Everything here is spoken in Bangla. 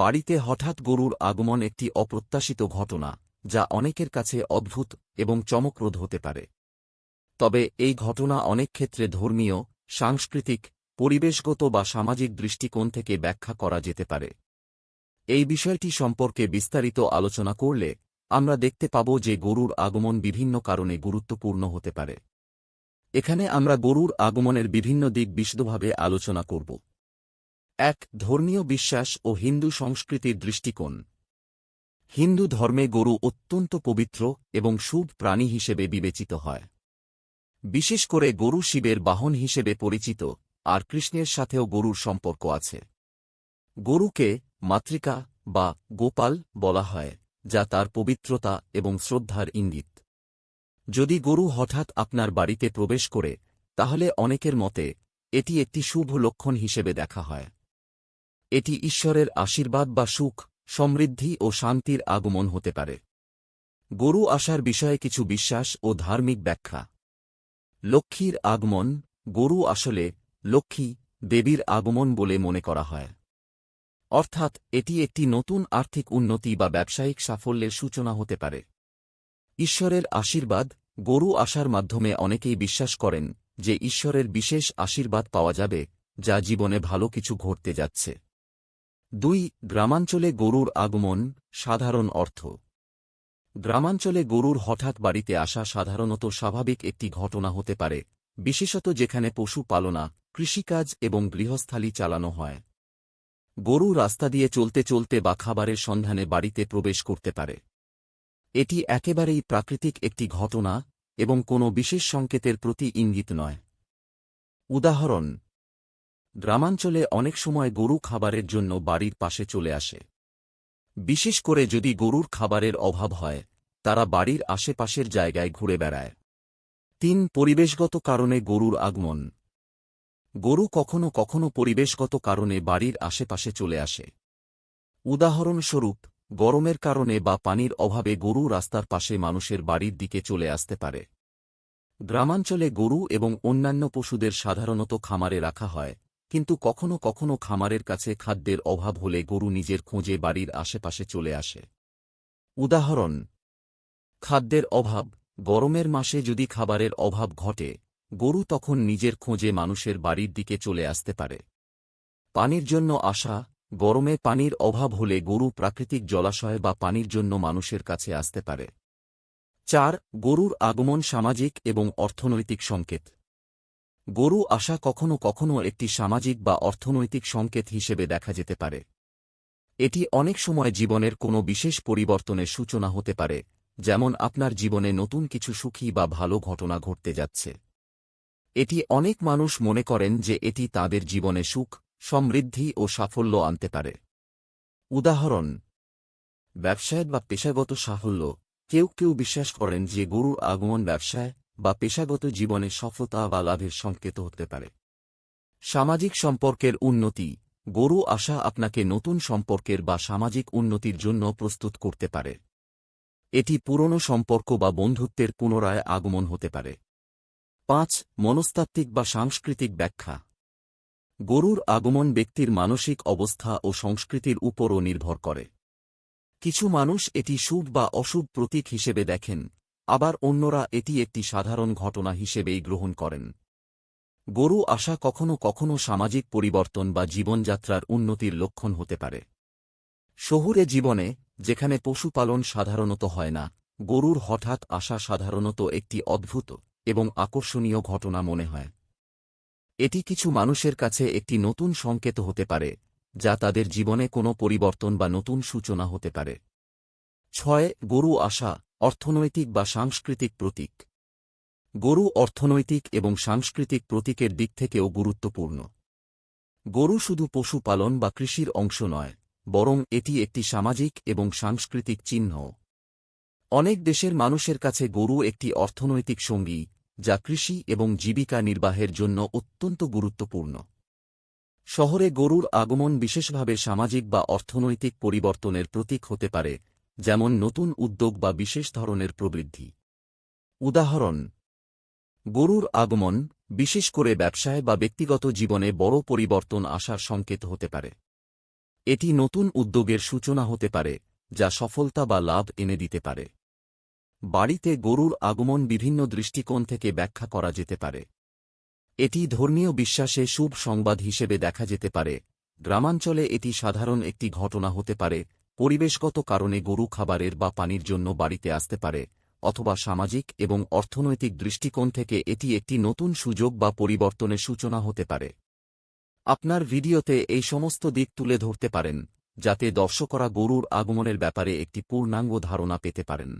বাড়িতে হঠাৎ গরুর আগমন একটি অপ্রত্যাশিত ঘটনা, যা অনেকের কাছে অদ্ভুত এবং চমকপ্রদ হতে পারে। তবে এই ঘটনা অনেক ক্ষেত্রে ধর্মীয়, সাংস্কৃতিক, পরিবেশগত বা সামাজিক দৃষ্টিকোণ থেকে ব্যাখ্যা করা যেতে পারে। এই বিষয়টি সম্পর্কে বিস্তারিত আলোচনা করলে আমরা দেখতে পাব যে গরুর আগমন বিভিন্ন কারণে গুরুত্বপূর্ণ হতে পারে। এখানে আমরা গরুর আগমনের বিভিন্ন দিক বিশদভাবে আলোচনা করব। এক, ধর্মীয় বিশ্বাস ও হিন্দু সংস্কৃতির দৃষ্টিকোণ। হিন্দু ধর্মে গরু অত্যন্ত পবিত্র এবং শুভ প্রাণী হিসেবে বিবেচিত হয়। বিশেষ করে গরু শিবের বাহন হিসেবে পরিচিত, আর কৃষ্ণের সাথেও গরুর সম্পর্ক আছে। গরুকে মাতৃকা বা গোপাল বলা হয়, যা তার পবিত্রতা এবং শ্রদ্ধার ইঙ্গিত। যদি গরু হঠাৎ আপনার বাড়িতে প্রবেশ করে, তাহলে অনেকের মতে, এটি একটি শুভ লক্ষণ হিসেবে দেখা হয়। এটি ঈশ্বরের আশীর্বাদ বা সুখ, সমৃদ্ধি ও শান্তির আগমন হতে পারে। গরু আসার বিষয়ে কিছু বিশ্বাস ও ধার্মিক ব্যাখ্যা। লক্ষ্মীর আগমন, গরু আসলে লক্ষ্মী দেবীর আগমন বলে মনে করা হয়। অর্থাৎ এটি একটি নতুন আর্থিক উন্নতি বা ব্যবসায়িক সাফল্যের সূচনা হতে পারে। ঈশ্বরের আশীর্বাদ, গরু আসার মাধ্যমে অনেকেই বিশ্বাস করেন যে ঈশ্বরের বিশেষ আশীর্বাদ পাওয়া যাবে, যা জীবনে ভালো কিছু ঘটতে যাচ্ছে। দুই, গ্রামাঞ্চলে গরুর আগমন, সাধারণ অর্থ। গ্রামাঞ্চলে গরুর হঠাৎ বাড়িতে আসা সাধারণত স্বাভাবিক একটি ঘটনা হতে পারে, বিশেষত যেখানে পশু পালনা, কৃষিকাজ এবং গৃহস্থালী চালানো হয়। গরু রাস্তা দিয়ে চলতে চলতে বা খাবারের সন্ধানে বাড়িতে প্রবেশ করতে পারে। এটি একেবারেই প্রাকৃতিক একটি ঘটনা এবং কোনো বিশেষ সংকেতের প্রতি ইঙ্গিত নয়। উদাহরণ গ্রামাঞ্চলে অনেক সময় গরু খাবারের জন্য বাড়ির পাশে চলে আসে। বিশেষ করে যদি গরুর খাবারের অভাব হয়, তারা বাড়ির আশেপাশের জায়গায় ঘুরে বেড়ায়। তিন, পরিবেশগত কারণে গরুর আগমন। গরু কখনো কখনো পরিবেশগত কারণে বাড়ির আশেপাশে চলে আসে। উদাহরণস্বরূপ, গরমের কারণে বা পানির অভাবে গরু রাস্তার পাশে মানুষের বাড়ির দিকে চলে আসতে পারে। গ্রামাঞ্চলে গরু এবং অন্যান্য পশুদের সাধারণত খামারে রাখা হয়। কিন্তু কখনো কখনো খামারের কাছে খাদ্যের অভাব হলে গরু নিজের খোঁজে বাড়ির আশেপাশে চলে আসে। উদাহরণ, খাদ্যের অভাব, গরমের মাসে যদি খাবারের অভাব ঘটে, গরু তখন নিজের খোঁজে মানুষের বাড়ির দিকে চলে আসতে পারে। পানির জন্য আসা, গরমে পানির অভাব হলে গরু প্রাকৃতিক জলাশয় বা পানির জন্য মানুষের কাছে আসতে পারে। চার, গরুর আগমন সামাজিক এবং অর্থনৈতিক সংকেত। গরু আসা কখনো কখনো একটি সামাজিক বা অর্থনৈতিক সংকেত হিসেবে দেখা যেতে পারে। এটি অনেক সময় জীবনের কোনো বিশেষ পরিবর্তনের সূচনা হতে পারে, যেমন আপনার জীবনে নতুন কিছু সুখী বা ভালো ঘটনা ঘটতে যাচ্ছে। এটি অনেক মানুষ মনে করেন যে এটি তাদের জীবনে সুখ, সমৃদ্ধি ও সাফল্য আনতে পারে। উদাহরণ, ব্যবসায় বা পেশাগত সাফল্য। কেউ কেউ বিশ্বাস করেন যে গরুর আগমন ব্যবসায় বা পেশাগত জীবনে সফলতা বা লাভের সংকেত হতে পারে। সামাজিক সম্পর্কের উন্নতি। গরু আশা আপনাকে নতুন সম্পর্কের বা সামাজিক উন্নতির জন্য প্রস্তুত করতে পারে। এটি পুরনো সম্পর্ক বা বন্ধুত্বের পুনরায় আগমন হতে পারে। পাঁচ, মনস্তাত্ত্বিক বা সাংস্কৃতিক ব্যাখ্যা। গরুর আগমন ব্যক্তির মানসিক অবস্থা ও সংস্কৃতির উপরও নির্ভর করে। কিছু মানুষ এটি শুভ বা অশুভ প্রতীক হিসেবে দেখেন। আবার অন্যরা এটি একটি সাধারণ ঘটনা হিসেবেই গ্রহণ করেন। গরু আসা কখনো কখনো সামাজিক পরিবর্তন বা জীবনযাত্রার উন্নতির লক্ষণ হতে পারে। শহুরে জীবনে, যেখানে পশুপালন সাধারণত হয় না, গরুর হঠাৎ আসা সাধারণত একটি অদ্ভুত এবং আকর্ষণীয় ঘটনা মনে হয়। এটি কিছু মানুষের কাছে একটি নতুন সংকেত হতে পারে, যা তাদের জীবনে কোনো পরিবর্তন বা নতুন সূচনা হতে পারে। ছয়, গরু আশা, অর্থনৈতিক বা সাংস্কৃতিক প্রতীক। গরু অর্থনৈতিক এবং সাংস্কৃতিক প্রতীকের দিক থেকেও গুরুত্বপূর্ণ। গরু শুধু পশুপালন বা কৃষির অংশ নয়, বরং এটি একটি সামাজিক এবং সাংস্কৃতিক চিহ্ন। অনেক দেশের মানুষের কাছে গরু একটি অর্থনৈতিক সঙ্গী, যা কৃষি এবং জীবিকা নির্বাহের জন্য অত্যন্ত গুরুত্বপূর্ণ। শহরে গরুর আগমন বিশেষভাবে সামাজিক বা অর্থনৈতিক পরিবর্তনের প্রতীক হতে পারে যেমন নতুন উদ্যোগ বা বিশেষ ধরনের প্রবৃদ্ধি। উদাহরণ, গরুর আগমন, বিশেষ করে ব্যবসায় বা ব্যক্তিগত জীবনে বড় পরিবর্তন আসার সংকেত হতে পারে। এটি নতুন উদ্যোগের সূচনা হতে পারে, যা সফলতা বা লাভ এনে দিতে পারে। বাড়িতে গরুর আগমন বিভিন্ন দৃষ্টিকোণ থেকে ব্যাখ্যা করা যেতে পারে। এটি ধর্মীয় বিশ্বাসে শুভ সংবাদ হিসেবে দেখা যেতে পারে। গ্রামাঞ্চলে এটি সাধারণ একটি ঘটনা হতে পারে পরিবেশগত কারণে গরু খাবারের বা পানির জন্য বাড়িতে আসতে পারে, অথবা সামাজিক এবং অর্থনৈতিক দৃষ্টিকোণ থেকে এটি একটি নতুন সুযোগ বা পরিবর্তনের সূচনা হতে পারে। আপনার ভিডিওতে এই সমস্ত দিক তুলে ধরতে পারেন, যাতে দর্শকরা গরুর আগমনের ব্যাপারে একটি পূর্ণাঙ্গ ধারণা পেতে পারেন।